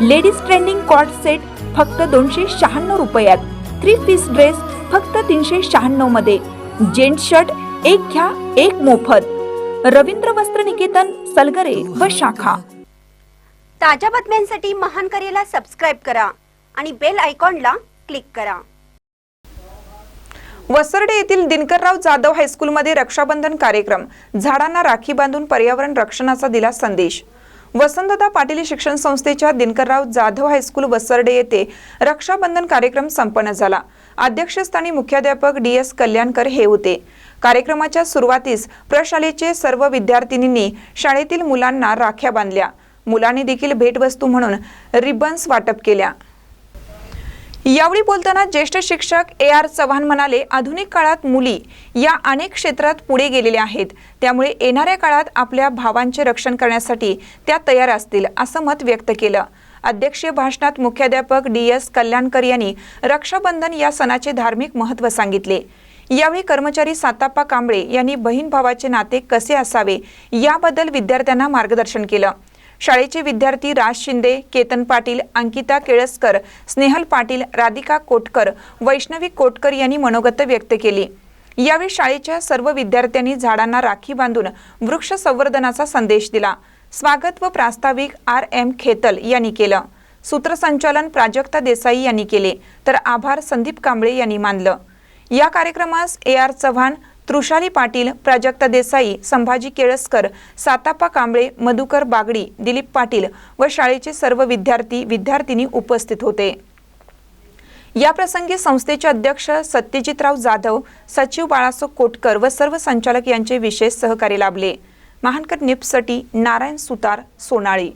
Ladies trending cot set फक्त दोनशे शहाण्णव रुपयात. थ्री पीस ड्रेस फक्त तीनशे शहाण्णवमध्ये. जेंट शर्ट एक घ्या एक मोफत. रवींद्र वस्त्र निकेतन सलगरे व शाखा. ताज्या बातम्यांसाठी महान करेला सबस्क्राईब करा आणि बेल आयकॉनला क्लिक करा. वसर्डे येथील दिनकरराव जाधव हायस्कूलमध्ये रक्षाबंधन कार्यक्रम. झाडांना राखी बांधून पर्यावरण रक्षणाचा दिला संदेश. वसंतदा पाटील शिक्षण संस्थेच्या दिनकरराव जाधव हायस्कूल वसरडे येथे रक्षाबंधन कार्यक्रम संपन्न झाला. अध्यक्षस्थानी मुख्याध्यापक डी एस कल्याणकर हे होते. कार्यक्रमाच्या सुरुवातीस प्रशालेचे सर्व विद्यार्थिनींनी शाळेतील मुलांना राख्या बांधल्या. मुलांनी देखील भेटवस्तू म्हणून रिबन्स वाटप केल्या. यावेळी बोलताना ज्येष्ठ शिक्षक ए आर चव्हाण म्हणाले आधुनिक काळात मुली या अनेक क्षेत्रात पुढे गेलेल्या आहेत. त्यामुळे येणाऱ्या काळात आपल्या भावांचे रक्षण करण्यासाठी त्या तयार असतील असं मत व्यक्त केलं. अध्यक्षीय भाषणात मुख्याध्यापक डी एस कल्याणकर यांनी रक्षाबंधन या सणाचे धार्मिक महत्त्व सांगितले. यावेळी कर्मचारी साताप्पा कांबळे यांनी बहीण भावाचे नाते कसे असावे याबद्दल विद्यार्थ्यांना मार्गदर्शन केलं. शाळेचे विद्यार्थी राज शिंदे केतन पाटील अंकिता केळसकर स्नेहल पाटील राधिका कोटकर वैष्णवी कोटकर यांनी मनोगत व्यक्त केली. यावेळी शाळेच्या सर्व विद्यार्थ्यांनी झाडांना राखी बांधून वृक्ष संवर्धनाचा संदेश दिला. स्वागत व प्रास्ताविक आर एम खेतल यांनी केलं. सूत्रसंचालन प्राजक्ता देसाई यांनी केले. तर आभार संदीप कांबळे यांनी मानलं. या कार्यक्रमास ए आर चव्हाण तृषाली पाटील प्राजक्ता देसाई संभाजी केळसकर सातापा कांबळे मधुकर बागडी दिलीप पाटील व शाळेचे सर्व विद्यार्थी विद्यार्थिनी उपस्थित होते. याप्रसंगी संस्थेचे अध्यक्ष सत्यजितराव जाधव सचिव बाळासो कोटकर व सर्व संचालक यांचे विशेष सहकार्य लाभले. महानकर निपसटी नारायण सुतार सोनाळी.